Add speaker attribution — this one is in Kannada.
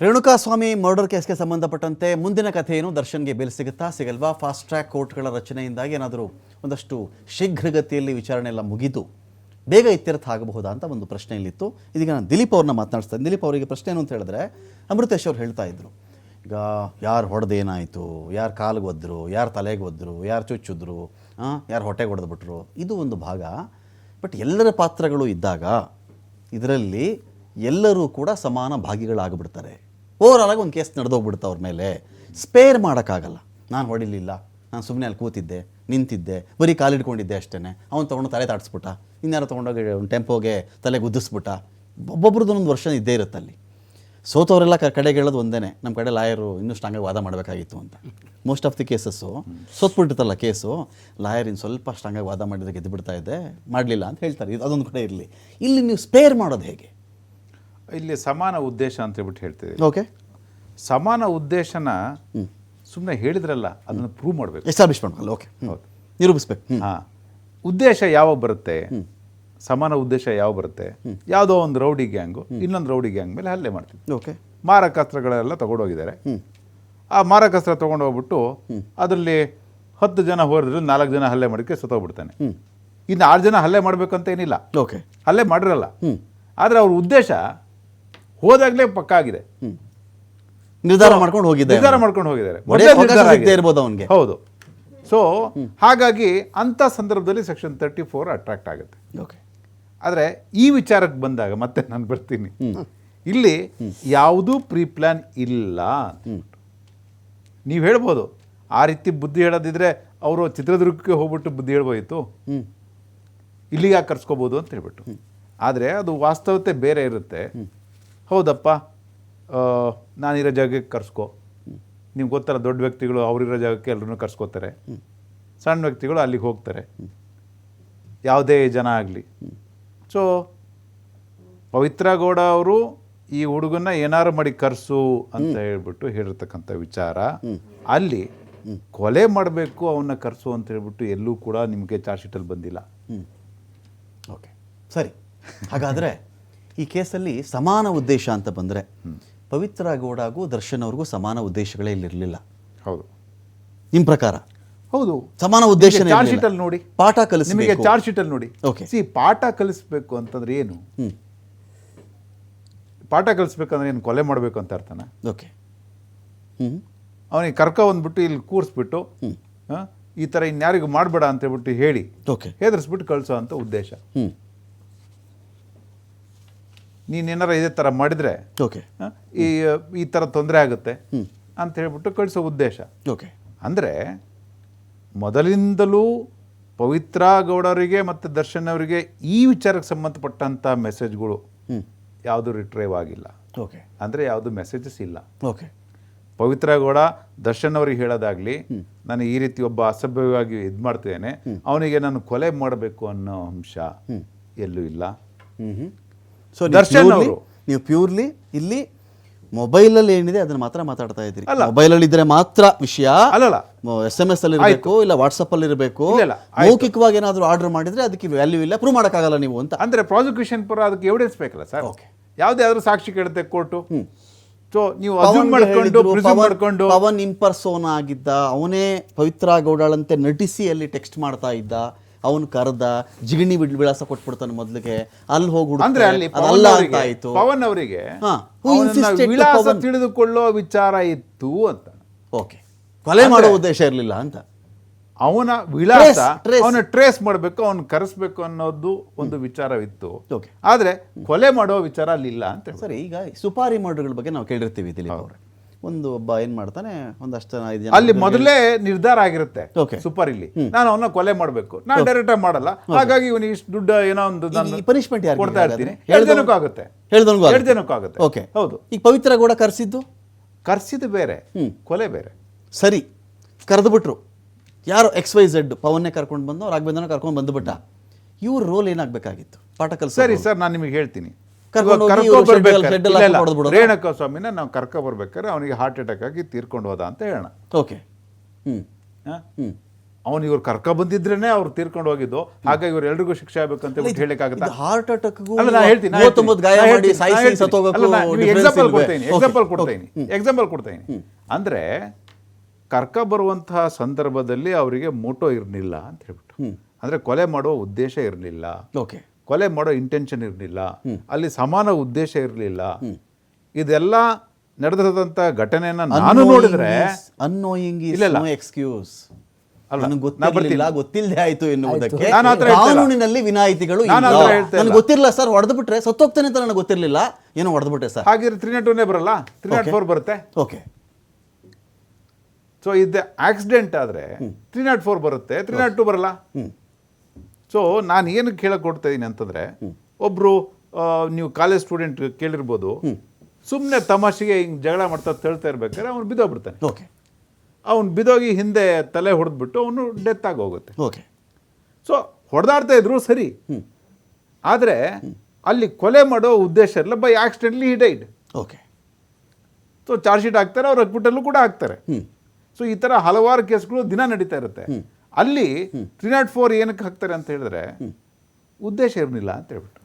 Speaker 1: ರೇಣುಕಾಸ್ವಾಮಿ ಮರ್ಡರ್ ಕೇಸ್ಗೆ ಸಂಬಂಧಪಟ್ಟಂತೆ ಮುಂದಿನ ಕಥೆ ಏನು ದರ್ಶನ್ಗೆ ಬೇಲ್ ಸಿಗುತ್ತಾ ಸಿಗಲ್ವಾ? ಫಾಸ್ಟ್ ಟ್ರ್ಯಾಕ್ ಕೋರ್ಟ್ಗಳ ರಚನೆಯಿಂದಾಗಿ ಏನಾದರೂ ಒಂದಷ್ಟು ಶೀಘ್ರಗತಿಯಲ್ಲಿ ವಿಚಾರಣೆ ಎಲ್ಲ ಮುಗಿದು ಬೇಗ ಇತ್ಯರ್ಥ ಆಗಬಹುದಾ ಅಂತ ಒಂದು ಪ್ರಶ್ನೆ ಇಲ್ಲಿತ್ತು ಇದೀಗ ನಾನು ದಿಲೀಪ್ ಅವ್ರನ್ನ ಮಾತನಾಡಿಸ್ತೇನೆ ದಿಲೀಪ್ ಅವರಿಗೆ ಪ್ರಶ್ನೆ ಏನು ಅಂತ ಹೇಳಿದ್ರೆ, ಅಮೃತೇಶ್ ಅವ್ರು ಹೇಳ್ತಾ ಇದ್ರು, ಈಗ ಯಾರು ಹೊಡೆದೇನಾಯಿತು ಯಾರು ಕಾಲಿಗೆ ಒದ್ರು? ಯಾರು ತಲೆಗೆ ಒದ್ರು? ಯಾರು ಚುಚ್ಚಿದ್ರು? ಯಾರು ಹೊಟ್ಟೆಗೆ ಹೊಡೆದ್ಬಿಟ್ರು ಇದು ಒಂದು ಭಾಗ. ಬಟ್ ಎಲ್ಲರ ಪಾತ್ರಗಳು ಇದ್ದಾಗ ಇದರಲ್ಲಿ ಎಲ್ಲರೂ ಕೂಡ ಸಮಾನ ಭಾಗಿಗಳಾಗ್ಬಿಡ್ತಾರೆ. ಓವರಾಲ್ ಆಗಿ ಒಂದು ಕೇಸ್ ನಡೆದೋಗ್ಬಿಡುತ್ತೆ ಅವ್ರ ಮೇಲೆ. ಸ್ಪೇರ್ ಮಾಡೋಕ್ಕಾಗಲ್ಲ. ನಾನು ಹೊಡಿಲಿಲ್ಲ. ನಾನು ಸುಮ್ಮನೆ ಅಲ್ಲಿ ಕೂತಿದ್ದೆ, ನಿಂತಿದ್ದೆ, ಬರೀ ಕಾಲಿಡ್ಕೊಂಡಿದ್ದೆ ಅಷ್ಟೇ ಅವ್ನು ತೊಗೊಂಡು ತಲೆ ತಾಡಿಸ್ಬಿಟ್ಟ. ಇನ್ಯಾರು ತೊಗೊಂಡೋಗಿ ಒಂದು ಟೆಂಪೋಗೆ ತಲೆ ಗುದ್ದಿಸ್ಬಿಟ್ಟ. ಒಬ್ಬೊಬ್ರದ್ದು ಒಂದು ವರ್ಷ ಇದ್ದೇ ಇರುತ್ತೆ ಅಲ್ಲಿ. ಸೋತವರೆಲ್ಲ ಕಡೆಗೆ ಹೇಳೋದು ಒಂದೇ ನಮ್ಮ ಕಡೆ ಲಾಯರು ಇನ್ನೂ ಸ್ಟ್ರಾಂಗಾಗಿ ವಾದ ಮಾಡಬೇಕಾಗಿತ್ತು ಅಂತ. ಮೋಸ್ಟ್ ಆಫ್ ದಿ ಕೇಸಸ್ಸು ಸೋತ್ಬಿಟ್ಟಿರ್ತಲ್ಲ ಕೇಸು ಲಾಯರ್ ಇನ್ನು ಸ್ವಲ್ಪ ಸ್ಟ್ರಾಂಗಾಗಿ ವಾದ ಮಾಡಿದ್ರೆ ಗೆದ್ದು ಬಿಡ್ತಾ ಇದ್ದೆ. ಮಾಡಲಿಲ್ಲ ಅಂತ ಹೇಳ್ತಾರೆ. ಇದು ಅದೊಂದು ಕಡೆ ಇರಲಿ. ಇಲ್ಲಿ ನೀವು ಸ್ಪೇರ್ ಮಾಡೋದು ಹೇಗೆ?
Speaker 2: ಇಲ್ಲಿ ಸಮಾನ ಉದ್ದೇಶ ಅಂತ ಹೇಳ್ಬಿಟ್ಟು ಹೇಳ್ತೀವಿ
Speaker 1: ಓಕೆ
Speaker 2: ಸಮಾನ ಉದ್ದೇಶನ ಸುಮ್ಮನೆ ಹೇಳಿದ್ರಲ್ಲ ಅದನ್ನು ಪ್ರೂವ್ ಮಾಡಬೇಕು.
Speaker 1: ಎಸ್ಟಾಬ್ಲಿಷ್ ಮಾಡಬೇಕು ಓಕೆ
Speaker 2: ಹೌದು.
Speaker 1: ನಿರೂಪಿಸ್ಬೇಕು.
Speaker 2: ಹಾಂ. ಉದ್ದೇಶ ಯಾವಾಗ ಬರುತ್ತೆ? ಸಮಾನ ಉದ್ದೇಶ ಯಾವ ಬರುತ್ತೆ? ಯಾವುದೋ ಒಂದು ರೌಡಿ ಗ್ಯಾಂಗು ಇನ್ನೊಂದು ರೌಡಿ ಗ್ಯಾಂಗ್ ಮೇಲೆ ಹಲ್ಲೆ ಮಾಡ್ತೀವಿ.
Speaker 1: ಓಕೆ
Speaker 2: ಮಾರಕಾಸ್ತ್ರಗಳೆಲ್ಲ ತಗೊಂಡೋಗಿದ್ದಾರೆ. ಆ ಮಾರಕಾಸ್ತ್ರ ತೊಗೊಂಡೋಗ್ಬಿಟ್ಟು ಅದರಲ್ಲಿ ಹತ್ತು ಜನ ಹೋದ್ರೆ ನಾಲ್ಕು ಜನ ಹಲ್ಲೆ ಮಾಡಿಕ್ಕೆ ಸತ್ತೋಗ್ಬಿಡ್ತಾನೆ. ಇನ್ನು ಆರು ಜನ ಹಲ್ಲೆ ಮಾಡಬೇಕಂತ ಏನಿಲ್ಲ.
Speaker 1: ಓಕೆ
Speaker 2: ಹಲ್ಲೆ ಮಾಡಿರಲ್ಲ. ಆದರೆ ಅವ್ರ ಉದ್ದೇಶ ಹೋದಾಗಲೇ ಪಕ್ಕ ಆಗಿದೆ.
Speaker 1: ನಿರ್ಧಾರ ಮಾಡ್ಕೊಂಡು ಹೋಗಿದ್ದಾರೆ
Speaker 2: ನಿರ್ಧಾರ ಮಾಡ್ಕೊಂಡು ಹೋಗಿದ್ದಾರೆ.
Speaker 1: ಇರ್ಬೋದು ಅವನಿಗೆ.
Speaker 2: ಹೌದು. ಸೊ ಹಾಗಾಗಿ ಅಂಥ ಸಂದರ್ಭದಲ್ಲಿ ಸೆಕ್ಷನ್ ತರ್ಟಿ ಫೋರ್ ಅಟ್ರಾಕ್ಟ್ ಆಗುತ್ತೆ.
Speaker 1: ಓಕೆ
Speaker 2: ಆದರೆ ಈ ವಿಚಾರಕ್ಕೆ ಬಂದಾಗ ಮತ್ತೆ ನಾನು ಬರ್ತೀನಿ. ಇಲ್ಲಿ ಯಾವುದೂ ಪ್ರೀ ಪ್ಲಾನ್ ಇಲ್ಲ ನೀವು ಹೇಳ್ಬೋದು. ಆ ರೀತಿ ಬುದ್ಧಿ ಹೇಳೋದಿದ್ರೆ ಅವರು ಚಿತ್ರದುರ್ಗಕ್ಕೆ ಹೋಗ್ಬಿಟ್ಟು ಬುದ್ಧಿ
Speaker 1: ಹೇಳ್ಬೋಯಿತು?
Speaker 2: ಇಲ್ಲಿಗೆ ಯಾಕೆ ಕರ್ಸ್ಕೋಬೋದು ಅಂತ ಹೇಳ್ಬಿಟ್ಟು. ಆದರೆ ಅದು ವಾಸ್ತವತೆ ಬೇರೆ ಇರುತ್ತೆ. ಹೌದಪ್ಪ. ನಾನಿರೋ ಜಾಗಕ್ಕೆ ಕರ್ಸ್ಕೋ. ನಿಮ್ಗೆ ಗೊತ್ತಲ್ಲ, ದೊಡ್ಡ ವ್ಯಕ್ತಿಗಳು ಅವರಿರೋ ಜಾಗಕ್ಕೆ ಎಲ್ಲರೂ ಕರ್ಸ್ಕೋತಾರೆ. ಸಣ್ಣ ವ್ಯಕ್ತಿಗಳು ಅಲ್ಲಿಗೆ ಹೋಗ್ತಾರೆ. ಯಾವುದೇ ಜನ ಆಗಲಿ. ಸೊ ಪವಿತ್ರ ಗೌಡ ಅವರು ಈ ಹುಡುಗನ್ನ ಏನಾರು ಮಾಡಿ ಕರ್ಸು ಅಂತ ಹೇಳ್ಬಿಟ್ಟು ಹೇಳಿರ್ತಕ್ಕಂಥ ವಿಚಾರ. ಅಲ್ಲಿ ಕೊಲೆ ಮಾಡಬೇಕು ಅವನ್ನ ಕರ್ಸು ಅಂತ ಹೇಳ್ಬಿಟ್ಟು ಎಲ್ಲೂ ಕೂಡ ನಿಮಗೆ ಚಾರ್ಜ್ ಶೀಟಲ್ಲಿ ಬಂದಿಲ್ಲ.
Speaker 1: ಓಕೆ. ಸರಿ. ಹಾಗಾದರೆ ಈ ಕೇಸಲ್ಲಿ ಸಮಾನ ಉದ್ದೇಶ ಅಂತ ಬಂದರೆ ಪವಿತ್ರ ಗೌಡಗೂ ದರ್ಶನ್ ಅವ್ರಿಗೂ ಸಮಾನ ಉದ್ದೇಶಗಳೇ ಇಲ್ಲಿರಲಿಲ್ಲ.
Speaker 2: ಹೌದು.
Speaker 1: ನಿಮ್ಮ ಪ್ರಕಾರ?
Speaker 2: ಹೌದು.
Speaker 1: ಸಮಾನ ಉದ್ದೇಶ
Speaker 2: ಚಾರ್ಜ್
Speaker 1: ಶೀಟ್
Speaker 2: ಅಲ್ಲಿ ನೋಡಿ.
Speaker 1: ಪಾಠ
Speaker 2: ನಿಮಗೆ ಚಾರ್ಜ್ ಅಲ್ಲಿ ನೋಡಿ.
Speaker 1: ಓಕೆ
Speaker 2: ಸಿ ಪಾಠ ಕಲಿಸ್ಬೇಕು ಅಂತಂದ್ರೆ ಏನು? ಪಾಠ ಕಲಿಸ್ಬೇಕಂದ್ರೆ ಏನು ಕೊಲೆ ಮಾಡಬೇಕು ಅಂತ ಅರ್ಥನ?
Speaker 1: ಓಕೆ
Speaker 2: ಅವನಿಗೆ ಕರ್ಕ ಬಂದ್ಬಿಟ್ಟು ಇಲ್ಲಿ ಕೂರಿಸ್ಬಿಟ್ಟು ಈ ಥರ ಇನ್ಯಾರಿಗೂ ಮಾಡಬೇಡ ಅಂತ ಹೇಳ್ಬಿಟ್ಟು ಹೇಳಿ
Speaker 1: ಓಕೆ
Speaker 2: ಹೆದರ್ಸ್ಬಿಟ್ಟು ಕಳಿಸೋ ಅಂತ ಉದ್ದೇಶ.
Speaker 1: ಹ್ಮ್
Speaker 2: ನೀನು ಏನಾರ ಇದೇ ಥರ ಮಾಡಿದರೆ
Speaker 1: ಓಕೆ.
Speaker 2: ಈ ಈ ಥರ ತೊಂದರೆ ಆಗುತ್ತೆ ಅಂತ ಹೇಳ್ಬಿಟ್ಟು ಕಳಿಸೋ ಉದ್ದೇಶ.
Speaker 1: ಓಕೆ.
Speaker 2: ಅಂದರೆ ಮೊದಲಿಂದಲೂ ಪವಿತ್ರ ಗೌಡರಿಗೆ ಮತ್ತು ದರ್ಶನ್ ಅವರಿಗೆ ಈ ವಿಚಾರಕ್ಕೆ ಸಂಬಂಧಪಟ್ಟಂಥ ಮೆಸೇಜ್ಗಳು ಯಾವುದು ರಿಟ್ರೈವ್ ಆಗಿಲ್ಲ.
Speaker 1: ಓಕೆ.
Speaker 2: ಅಂದರೆ ಯಾವುದು ಮೆಸೇಜಸ್ ಇಲ್ಲ.
Speaker 1: ಓಕೆ.
Speaker 2: ಪವಿತ್ರ ಗೌಡ ದರ್ಶನ್ ಅವ್ರಿಗೆ ಹೇಳೋದಾಗ್ಲಿ ನಾನು ಈ ರೀತಿ ಒಬ್ಬ ಅಸಭ್ಯವಾಗಿ ಇದು ಮಾಡ್ತಿದ್ದೇನೆ ಅವನಿಗೆ ನಾನು ಕೊಲೆ ಮಾಡಬೇಕು ಅನ್ನೋ ಅಂಶ ಎಲ್ಲೂ ಇಲ್ಲ.
Speaker 1: ಸೊ
Speaker 2: ದರ್ಶನ್ ಅವರು.
Speaker 1: ನೀವು ಪ್ಯೂರ್ಲಿ ಇಲ್ಲಿ ಮೊಬೈಲಲ್ಲಿ ಏನಿದೆ ಅದನ್ನ ಮಾತ್ರ ಮಾತಾಡ್ತಾ ಇದ್ದೀರಿ.
Speaker 2: ಮೊಬೈಲ್
Speaker 1: ಮೊಬೈಲಲ್ಲಿ ಇದ್ರೆ ಮಾತ್ರ ವಿಷಯ.
Speaker 2: ಅಲ್ಲಲ್ಲ.
Speaker 1: ಎಸ್ ಎಂ ಎಸ್ ಅಲ್ಲಿ ಇರಬೇಕು. ಇಲ್ಲ ವಾಟ್ಸಪ್ ಅಲ್ಲಿ ಇರಬೇಕು ಮೌಖಿಕವಾಗಿ ಏನಾದರೂ ಆರ್ಡರ್ ಮಾಡಿದ್ರೆ ಅದಕ್ಕೆ ವ್ಯಾಲ್ಯೂ ಇಲ್ಲ. ಪ್ರೂವ್ ಮಾಡೋಕ್ಕಾಗಲ್ಲ ನೀವು ಅಂತ.
Speaker 2: ಅಂದ್ರೆ ಪ್ರಾಸಿಕ್ಯೂಷನ್ ಪರ ಅದಕ್ಕೆ ಎವಿಡೆನ್ಸ್ ಬೇಕಲ್ಲ ಸರ್
Speaker 1: ಓಕೆ
Speaker 2: ಯಾವುದೇ ಆದ್ರೂ ಸಾಕ್ಷಿ ಕೇಳುತ್ತೆ ಕೋರ್ಟು ಸೊ ನೀವು ಅಸ್ಯೂಮ್ ಮಾಡ್ಕೊಂಡು ಮಾಡ್ಕೊಂಡು.
Speaker 1: ಪವನ್ ಇಂಪರ್ಸೋನ್ ಆಗಿದ್ದ ಅವನೇ ಪವಿತ್ರ ಗೌಡಾಳಂತೆ ನಟಿಸಿ ಅಲ್ಲಿ ಟೆಕ್ಸ್ಟ್ ಮಾಡ್ತಾ ಇದ್ದ. ಅವನು ಕರೆದ ಜಿಗಣಿ ಬಿಡ್ ವಿಳಾಸ ಕೊಟ್ಬಿಡ್ತಾನೆ ಮೊದಲಿಗೆ. ಅಲ್ಲಿ ಹೋಗಿ
Speaker 2: ಅಂದ್ರೆ ಅಲ್ಲಿ ಪವನ್
Speaker 1: ಅದಲ್ಲ ಅಂತ
Speaker 2: ಅವರಿಗೆ
Speaker 1: ಆಯ್ತು.
Speaker 2: ಪವನ್ ಅವರಿಗೆ
Speaker 1: ಹಾ. Who
Speaker 2: ಅವನನ್ನ
Speaker 1: insisted to
Speaker 2: ವಿಳಾಸ? ತಿಳಿದುಕೊಳ್ಳೋ ವಿಚಾರ ಇತ್ತು ಅಂತ.
Speaker 1: ಓಕೆ ಕೊಲೆ ಮಾಡೋ ಉದ್ದೇಶ ಇರಲಿಲ್ಲ ಅಂತ.
Speaker 2: ಅವನ ವಿಳಾಸ
Speaker 1: Trace, trace.
Speaker 2: ಅವನ ಟ್ರೇಸ್ ಮಾಡಬೇಕು ಅವನು ಕರೆಸ್ಬೇಕು ಅನ್ನೋದು ಒಂದು ವಿಚಾರವಿತ್ತು. ಆದ್ರೆ ಕೊಲೆ ಮಾಡೋ ವಿಚಾರ ಅಲ್ಲಿ ಇಲ್ಲ ಅಂತ ಹೇಳಿ.
Speaker 1: ಸರಿ ಈಗ ಸುಪಾರಿ ಮರ್ಡರ್ಗಳ ಬಗ್ಗೆ ನಾವು ಕೇಳಿರ್ತೀವಿ ದಿಲೀಪ್ ಅವರೇ. ಒಂದು ಒಬ್ಬ ಏನ್ ಮಾಡ್ತಾನೆ? ಒಂದಷ್ಟು ಜನ ಐದು ಜನ
Speaker 2: ಅಲ್ಲಿ ಮೊದಲೇ ನಿರ್ಧಾರ ಆಗಿರುತ್ತೆ
Speaker 1: Okay.
Speaker 2: ಸೂಪರ್ ಇಲ್ಲಿ. ನಾನು ಅವನ್ನ ಕೊಲೆ ಮಾಡಬೇಕು. ನಾನು ಡೈರೆಕ್ಟ್ ಆಗಿ ಮಾಡಲ್ಲ. ಹಾಗಾಗಿ ಇವನು ಇಷ್ಟು ದುಡ್ಡು ಏನೋ ಒಂದು ನಾನು
Speaker 1: ಈ punishment ಯಾರಿಗೆ
Speaker 2: ಕೊಡ್ತಾ? ಇರ್ತೀನಿ. ಎರಡು ಜನಕ್ಕೂ ಆಗುತ್ತೆ. ಎರಡು ಜನಕ್ಕೂ ಆಗುತ್ತೆ.
Speaker 1: ಓಕೆ
Speaker 2: ಹೌದು.
Speaker 1: ಈಗ ಪವಿತ್ರ ಗೌಡ ಕರೆಸಿದ್ದು?
Speaker 2: ಕರ್ಸಿದ್ದು ಬೇರೆ. ಕೊಲೆ ಬೇರೆ.
Speaker 1: ಸರಿ. ಕರೆದುಬಿಟ್ರು. ಯಾರು ಎಕ್ಸ್ ವೈ ಝೆಡ್ ಪವನ್ನೇ ಕರ್ಕೊಂಡು ಬಂದು ರಾಘವೇಂದ್ರನ ಕರ್ಕೊಂಡು ಬಂದುಬಿಟ್ಟ. ಇವ್ರ ರೋಲ್ ಏನಾಗಬೇಕಾಗಿತ್ತು? ಪಾಠ ಕಲಿಸ
Speaker 2: ಸರಿ ಸರ್ ನಾನು ನಿಮಗೆ ಹೇಳ್ತೀನಿ. ರೇಣುಕಾ ಸ್ವಾಮಿನ ನಾವು ಕರ್ಕೊ ಬರ್ಬೇಕಾದ್ರೆ ಅವನಿಗೆ ಹಾರ್ಟ್ ಅಟ್ಯಾಕ್ ಆಗಿ ತೀರ್ಕೊಂಡು ಹೋದ ಅಂತ ಹೇಳೋಣ.
Speaker 1: ಓಕೆ. ಹ್ಞೂ
Speaker 2: ಅವನು ಇವ್ರು ಕರ್ಕ ಬಂದಿದ್ರೇನೆ ಅವ್ರು ತೀರ್ಕೊಂಡು ಹೋಗಿದ್ದು. ಹಾಗಾಗಿ ಇವ್ರು ಎಲ್ರಿಗೂ ಶಿಕ್ಷೆ ಆಗ್ಬೇಕಂತ ಅಂತ ಹೇಳಕ್ಕಾಗತ್ತಾ?
Speaker 1: ಹಾರ್ಟ್
Speaker 2: example
Speaker 1: ಇಲ್ವೇ?
Speaker 2: ಕೊಡ್ತೀನಿ ಎಕ್ಸಾಂಪಲ್ ಕೊಡ್ತೀನಿ. ಎಕ್ಸಾಂಪಲ್ ಕೊಡ್ತೀನಿ. ಅಂದ್ರೆ ಕರ್ಕ ಬರುವಂತಹ ಸಂದರ್ಭದಲ್ಲಿ ಅವರಿಗೆ ಮೋಟೋ ಇರಲಿಲ್ಲ ಅಂತ ಹೇಳ್ಬಿಟ್ಟು. ಅಂದ್ರೆ ಕೊಲೆ ಮಾಡುವ ಉದ್ದೇಶ ಇರಲಿಲ್ಲ.
Speaker 1: ಓಕೆ
Speaker 2: ಕೊಲೆ ಮಾಡೋ ಇಂಟೆನ್ಷನ್ ಇರಲಿಲ್ಲ. ಅಲ್ಲಿ ಸಮಾನ ಉದ್ದೇಶ ಇರಲಿಲ್ಲ. ಇದೆಲ್ಲ ನಡೆದಂತ ಘಟನೆಯನ್ನ ನಾನು ನೋಡಿದ್ರೆ
Speaker 1: ಅನ್ನೋಯಿಂಗ್
Speaker 2: ಇಲ್ಲ,
Speaker 1: ಎಕ್ಸ್ಕ್ಯೂಸ್ ಗೊತ್ತಿಲ್ಲದೆ ಆಯ್ತು ಎನ್ನುವುದಕ್ಕೆ. ಕಾನೂನಿನಲ್ಲಿ ವಿನಾಯಿತಿಗಳು ನನಗೆ. ಗೊತ್ತಿರಲಿಲ್ಲ ಸರ್ ಹೊಡೆದು ಬಿಟ್ರೆ ಸತ್ತೋಗ್ತಾನೆ ಅಂತ ನನಗೆ ಗೊತ್ತಿರಲಿಲ್ಲ. ಏನೋ ಹೊಡೆದು ಬಿಟ್ಟೆ ಸರ್.
Speaker 2: ಹಾಗಿದ್ರೆ ತ್ರೀ ನಾಟ್ ಒನ್ನೇ ಬರಲ್ಲ? Three not. ಫೋರ್ ಬರುತ್ತೆ?
Speaker 1: ಓಕೆ
Speaker 2: ಸೊ ಇದು ಆಕ್ಸಿಡೆಂಟ್ ಆದರೆ ತ್ರೀ ನಾಟ್ ಫೋರ್ ಬರುತ್ತೆ. ತ್ರೀ ನಾಟ್ ಟು ಬರಲ್ಲ? ಸೊ ನಾನು ಏನು ಕೇಳಕ್ಕೆ ಕೊಡ್ತಾ ಇದ್ದೀನಿ ಅಂತಂದರೆ ಒಬ್ಬರು ನೀವು ಕಾಲೇಜ್ ಸ್ಟೂಡೆಂಟ್ ಕೇಳಿರ್ಬೋದು ಸುಮ್ಮನೆ ತಮಾಷೆಗೆ ಹಿಂಗೆ ಜಗಳ ಮಾಡ್ತಾ ತಳ್ತಾ ಇರ್ಬೇಕಾದ್ರೆ ಅವ್ನು ಬಿದ್ದೋಗ್ಬಿಡ್ತಾನೆ.
Speaker 1: ಓಕೆ.
Speaker 2: ಅವ್ನು ಬಿದ್ದೋಗಿ ಹಿಂದೆ ತಲೆ ಹೊಡೆದ್ಬಿಟ್ಟು ಅವನು ಡೆತ್ ಆಗೋಗುತ್ತೆ ಹೋಗುತ್ತೆ.
Speaker 1: ಓಕೆ.
Speaker 2: ಸೊ ಹೊಡೆದಾಡ್ತಾ ಇದ್ರು ಸರಿ. ಆದರೆ ಅಲ್ಲಿ ಕೊಲೆ ಮಾಡೋ ಉದ್ದೇಶ ಇರಲ್ಲ by accidentally died
Speaker 1: okay.
Speaker 2: So charge sheet ಹಾಕ್ತಾರೆ ಅವ್ರ ಅಕ್ಬಿಟ್ಟಲ್ಲೂ ಕೂಡ ಹಾಕ್ತಾರೆ. ಸೊ ಈ ಥರ ಹಲವಾರು ಕೇಸ್ಗಳು ದಿನ ನಡೀತಾ ಇರುತ್ತೆ. ಅಲ್ಲಿ ತ್ರೀ ನಾಟ್ ಫೋರ್ ಏನಕ್ಕೆ ಹಾಕ್ತಾರೆ ಅಂತ ಹೇಳಿದ್ರೆ ಉದ್ದೇಶ ಇರಲಿಲ್ಲ ಅಂತ ಹೇಳ್ಬಿಟ್ಟು.